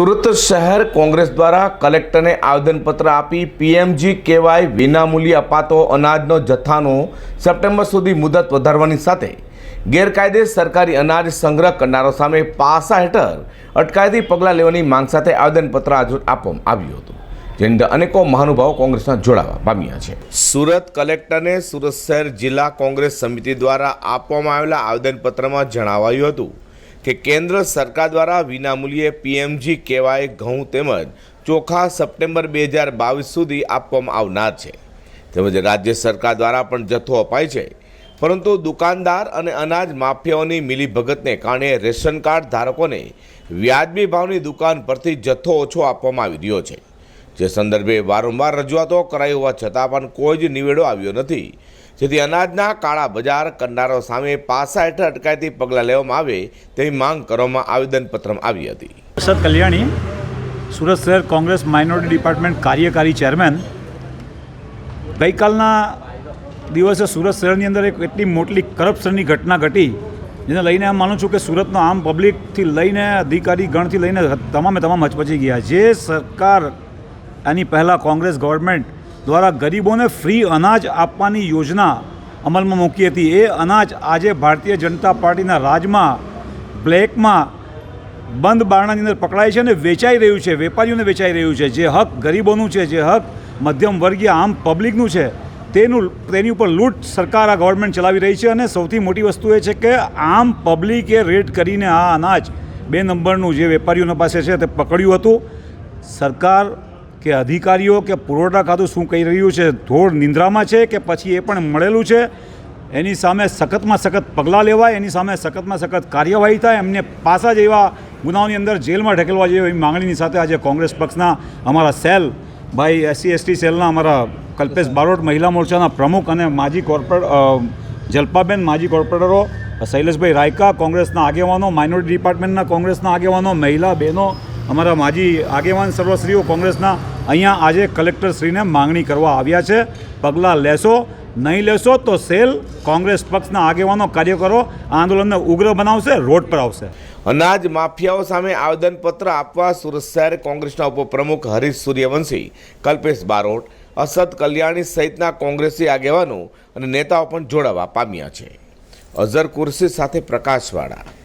સુરત શહેર કોંગ્રેસ દ્વારા કલેક્ટરને આવેદનપત્ર આપી પીએમજી કેવાય વિનામૂલ્યે અપાતો અનાજનો જથ્થાનો સપ્ટેમ્બર સુધી મુદત વધારવાની સાથે ગેરકાયદે સરકારી અનાજ સંગ્રહ કરનારો સામે પાસા હેઠળ અટકાયતી પગલાં લેવાની માંગ સાથે આવેદનપત્ર આપવામાં આવ્યું હતું. જેની અનેકો મહાનુભાવો કોંગ્રેસના જોડાવા પામ્યા છે. સુરત કલેક્ટરને સુરત શહેર જિલ્લા કોંગ્રેસ સમિતિ દ્વારા આપવામાં આવેલા આવેદનપત્રમાં જણાવાયું હતું કે કેન્દ્ર સરકાર દ્વારા વિનામૂલ્યે પીએમજી કહેવાય ઘઉં તેમજ ચોખા સપ્ટેમ્બર બે હજાર બાવીસ સુધી આપવામાં આવનાર છે. તેમજ રાજ્ય સરકાર દ્વારા પણ જથ્થો અપાય છે. પરંતુ દુકાનદાર અને અનાજ માફિયાઓની મિલીભગતને કારણે રેશન કાર્ડ ધારકોને વ્યાજબી ભાવની દુકાન પરથી જથ્થો ઓછો આપવામાં આવી રહ્યો છે. જે સંદર્ભે વારંવાર રજૂઆતો કરાઈ હોવા છતાં પણ કોઈ જ નિવેડો આવ્યો નથી. જેથી અનાજના કાળા બજાર કરનારો સામે પાસા હેઠળ અટકાયતી પગલાં લેવામાં આવે તેવી માંગ કરવામાં આવેદનપત્રમાં આવી હતી. અરશદ કલ્યાણી, સુરત શહેર કોંગ્રેસ માઇનોરિટી ડિપાર્ટમેન્ટ કાર્યકારી ચેરમેન. ગઈકાલના દિવસે સુરત શહેરની અંદર એક એટલી મોટી કરપ્શનની ઘટના ઘટી, જેને લઈને એમ માનું છું કે સુરતનો આમ પબ્લિકથી લઈને અધિકારી ગણથી લઈને તમામે તમામ હચપચી ગયા. જે સરકાર આની પહેલાં કોંગ્રેસ ગવર્મેન્ટ દ્વારા ગરીબોને ફ્રી અનાજ આપવાની યોજના અમલમાં મૂકી હતી. એ અનાજ આજે ભારતીય જનતા પાર્ટીના રાજમાં, બ્લેકમાં, બંધ બારણાની અંદર પકડાય છે અને વેચાઈ રહ્યું છે. વેપારીઓને વેચાઈ રહ્યું છે. જે હક ગરીબોનું છે, જે હક મધ્યમ વર્ગીય, આમ પબ્લિકનું છે, તેનું, તેની ઉપર લૂંટ સરકાર આ ગવર્મેન્ટ ચલાવી રહી છે અને સૌથી મોટી વસ્તુ એ છે કે આમ પબ્લિકે રેડ કરીને આ અનાજ બે નંબરનું જે વેપારીઓના પાસે છે તે પકડ્યું હતું. સરકાર કે અધિકારીઓ કે પુરવઠા ખાતું શું કહી રહ્યું છે ધોળ નિંદ્રામાં છે કે પછી એ પણ મળેલું છે? એની સામે સખતમાં સખત પગલાં લેવાય, એની સામે સખતમાં સખત કાર્યવાહી થાય, એમને પાછા જેવા ગુનાઓની અંદર જેલમાં ઢકેલવા જેવી માંગણીની સાથે આજે કોંગ્રેસ પક્ષના અમારા સેલ, ભાઈ એસસી, એસટી સેલના અમારા કલ્પેશ બારોટ, મહિલા મોરચાના પ્રમુખ અને માજી કોર્પોરેટ જલ્પાબેન માજી કોર્પોરેટરો, શૈલેષભાઈ રાયકા કોંગ્રેસના આગેવાનો, માઇનોરિટી ડિપાર્ટમેન્ટના કોંગ્રેસના આગેવાનો, મહિલા બહેનો અમારા માજી આગેવાન સર્વશ્રીઓ કોંગ્રેસના અહીંયા આજે કલેક્ટરશ્રીને માંગણી કરવા આવ્યા છે. પગલાં લેશો, નહીં લેશો તો સેલ કોંગ્રેસ પક્ષના આગેવાનો કાર્યકરો આંદોલનને ઉગ્ર બનાવશે, રોડ પર આવશે. અનાજ માફિયાઓ સામે આવેદનપત્ર આપવા સુરત શહેર કોંગ્રેસના ઉપપ્રમુખ હરીશ સૂર્યવંશી, કલ્પેશ બારોટ, અસદ કલ્યાણી સહિતના કોંગ્રેસી આગેવાનો અને નેતાઓ પણ જોડાવા પામ્યા છે. અઝર કુર્સી સાથે પ્રકાશવાળા.